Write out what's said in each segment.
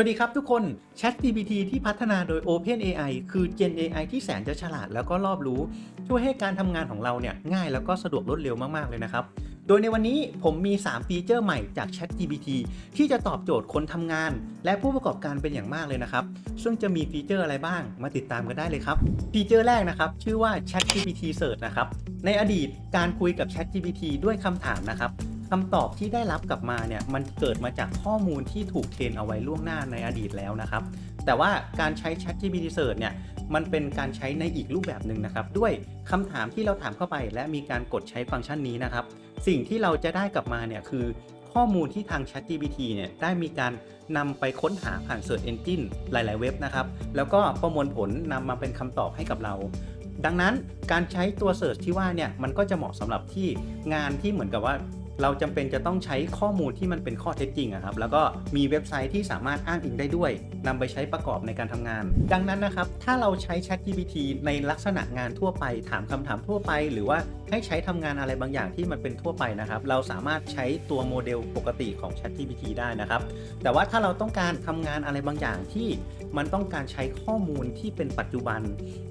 วัสดีครับทุกคน ChatGPT ที่พัฒนาโดย OpenAI คือ Gen AI ที่แสนจะฉลาดแล้วก็รอบรู้ ช่วยให้การทำงานของเราเนี่ยง่ายแล้วก็สะดวกรวดเร็วมาก ๆ เลยนะครับ โดยในวันนี้ผมมี 3 ฟีเจอร์ใหม่จาก ChatGPT ที่จะตอบโจทย์คนทำงาน และผู้ประกอบการเป็นอย่างมากเลยนะครับ ซึ่งจะมีฟีเจอร์อะไรบ้าง มาติดตามกันได้เลยครับ ฟีเจอร์แรกนะครับชื่อว่า ChatGPT Search นะครับ ในอดีตการคุยกับ ChatGPT ด้วยคำถามนะครับ คำตอบที่ได้รับกลับมาเนี่ยมันเกิดมาจากข้อมูลที่ถูกเทรนเอาไว้ล่วงหน้าในอดีตแล้วนะครับ แต่ว่าการใช้ ChatGPT Search เนี่ยมันเป็นการใช้ในอีกรูปแบบหนึ่งนะครับ ด้วยคำถามที่เราถามเข้าไป และมีการกดใช้ฟังก์ชันนี้นะครับ สิ่งที่เราจะได้กลับมาเนี่ยคือข้อมูลที่ทาง ChatGPT เนี่ยได้มีการนำไปค้นหาผ่าน Search Engine หลาย ๆ เว็บนะครับ แล้วก็ประมวลผลนำมาเป็นคำตอบให้กับเรา ดังนั้นการใช้ตัว Search ที่ว่าเนี่ยมันก็จะเหมาะสำหรับที่งานที่เหมือนกับว่า เราจำเป็นจะต้องใช้ข้อมูลที่มันเป็นข้อเท็จจริงครับแล้วก็มีเว็บไซต์ที่สามารถอ้างอิงได้ด้วยนำไปใช้ประกอบในการทำงาน ดังนั้นนะครับถ้าเราใช้ ChatGPT ในลักษณะงานทั่วไป ถามคำถามทั่วไป หรือว่าให้ใช้ทำงานอะไรบางอย่างที่มันเป็นทั่วไปนะครับ เราสามารถใช้ตัวโมเดลปกติของ ChatGPT ได้นะครับ แต่ว่าถ้าเราต้องการทำงานอะไรบางอย่างที่มันต้องการใช้ข้อมูลที่เป็นปัจจุบัน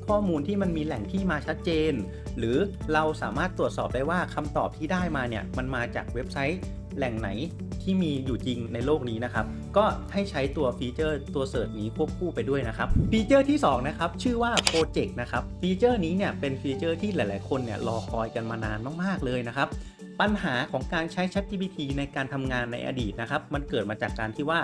ข้อมูลที่มันมีแหล่งที่มาชัดเจน หรือเราสามารถตรวจสอบได้ว่าคำตอบที่ได้มาเนี่ยมันมาจากจากเว็บไซต์แหล่งไหนที่มีอยู่จริงในโลกนี้นะครับ ก็ให้ใช้ตัวฟีเจอร์ตัวเสิร์ชนี้ควบคู่ไปด้วยนะครับ ฟีเจอร์ที่ 2 นะครับ ชื่อว่า Project นะครับ ฟีเจอร์นี้เนี่ยเป็นฟีเจอร์ที่หลาย ๆ คนเนี่ยรอคอยกันมานานมาก ๆ เลยนะครับ ปัญหาของการใช้ ChatGPT ในการทำงานในอดีตนะครับ มันเกิดมาจากการที่ว่า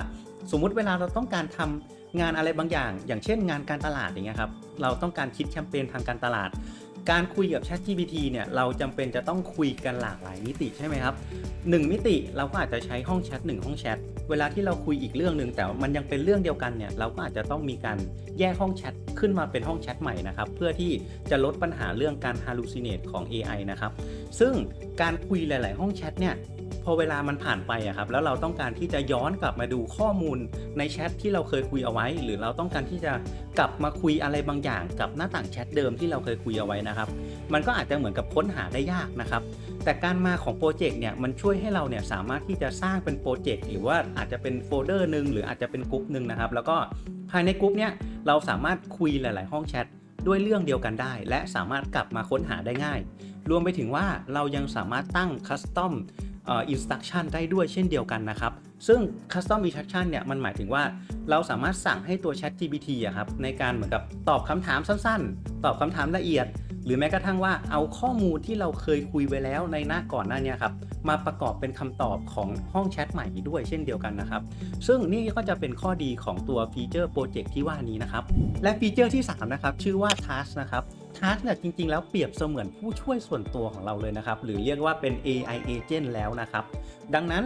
สมมุติเวลาเราต้องการทำงานอะไรบางอย่าง อย่างเช่นงานการตลาดอย่างเงี้ยครับ เราต้องการคิดแคมเปญทางการตลาด การคุยกับ ChatGPT เนี่ยเราจำเป็นจะต้องคุยกันหลากหลายมิติใช่ไหมครับ 1 มิติเราก็อาจจะใช้ห้องแชท1ห้องแชทเวลาที่เราคุยอีกเรื่องหนึ่งแต่มันยังเป็นเรื่องเดียวกันเนี่ยเราก็อาจจะต้องมีการแยกห้องแชทขึ้นมาเป็นห้องแชทใหม่นะครับเพื่อที่จะลดปัญหาเรื่องการ hallucinate ของ AI นะครับซึ่งการคุยหลาย ๆ ห้องแชทเนี่ย พอเวลามันผ่านไปอะครับแล้วเราต้องการที่จะย้อนกลับมาดูข้อมูลในแชทที่เราเคยคุยเอาไว้ หรือเราต้องการที่จะกลับมาคุยอะไรบางอย่างกับหน้าต่างแชทเดิมที่เราเคยคุยเอาไว้นะครับ มันก็อาจจะเหมือนกับค้นหาได้ยากนะครับ แต่การมาของโปรเจกต์เนี่ยมันช่วยให้เราเนี่ยสามารถที่จะสร้างเป็นโปรเจกต์หรือว่าอาจจะเป็นโฟลเดอร์หนึ่งหรืออาจจะเป็นกลุ่มหนึ่งนะครับ แล้วก็ภายในกลุ่มเนี่ยเราสามารถคุยหลาย ๆ ห้องแชทด้วยเรื่องเดียวกันได้ และสามารถกลับมาค้นหาได้ง่าย รวมไปถึงว่าเรายังสามารถตั้งคัสตอม อินสตักชันได้ด้วยเช่นเดียวกันนะครับ ซึ่ง custom instruction เนี่ยมันหมายถึงว่าเราสามารถสั่งให้ตัว Chat GPT อะครับในการเหมือนกับตอบคำถามสั้นๆ ตอบคำถามละเอียด หรือแม้กระทั่งว่าเอาข้อมูลที่เราเคยคุยไว้แล้วในหน้าก่อนหน้าเนี้ครับมาประกอบเป็นคำตอบของห้องแชทใหม่ด้วยเช่นเดียวกันนะครับ ซึ่งนี่ก็จะเป็นข้อดีของตัวฟีเจอร์โปรเจกต์ที่ว่านี้นะครับ และฟีเจอร์ที่ 3 นะครับ ชื่อว่า Task นะครับ Task เนี่ยจริงๆ แล้วเปรียบเสมือนผู้ช่วยส่วนตัวของเราเลยนะครับ หรือเรียกว่าเป็น AI agent แล้วนะครับ ดังนั้น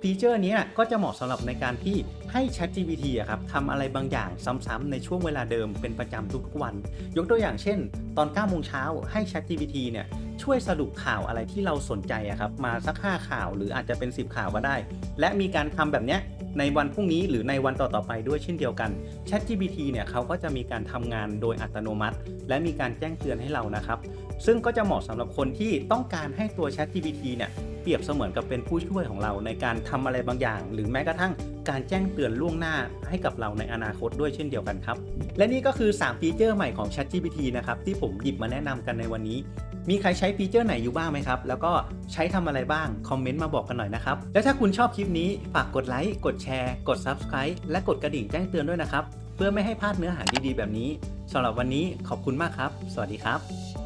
ฟีเจอร์นี้ก็จะเหมาะสำหรับในการที่ให้ ChatGPT อะครับทำอะไรบางอย่างซ้ำๆในช่วงเวลาเดิมเป็นประจำทุกๆวัน ยกตัวอย่างเช่น ตอน9โมงเช้าให้ ChatGPT เนี่ยช่วยสรุปข่าวอะไรที่เราสนใจอะครับมาสัก 5 ข่าวหรืออาจจะเป็น 10 ข่าวก็ได้ และมีการทำแบบเนี้ย ในวันพรุ่งนี้หรือในวันต่อๆไปด้วยเช่นเดียวกัน ChatGPT เนี่ยเขาก็จะมีการทำงานโดยอัตโนมัติ และมีการแจ้งเตือนให้เรานะครับ ซึ่งก็จะเหมาะสำหรับคนที่ต้องการให้ตัว ChatGPT เนี่ยเปรียบเสมือนกับเป็นผู้ช่วยของเราในการทำอะไรบางอย่าง หรือแม้กระทั่งการแจ้งเตือนล่วงหน้าให้กับเราในอนาคตด้วยเช่นเดียวกันครับ และนี่ก็คือ 3 ฟีเจอร์ใหม่ของ ChatGPT นะครับที่ผมหยิบมาแนะนำกันในวันนี้ มีใครใช้ฟีเจอร์ไหนอยู่บ้างไหมครับ แล้วก็ใช้ทำอะไรบ้าง คอมเมนต์มาบอกกันหน่อยนะครับ แล้วถ้าคุณชอบคลิปนี้ ฝากกดไลค์ กดแชร์ กด Subscribe และกดกระดิ่งแจ้งเตือนด้วยนะครับ เพื่อไม่ให้พลาดเนื้อหาดีๆ แบบนี้สำหรับวันนี้ขอบคุณมากครับ สวัสดีครับ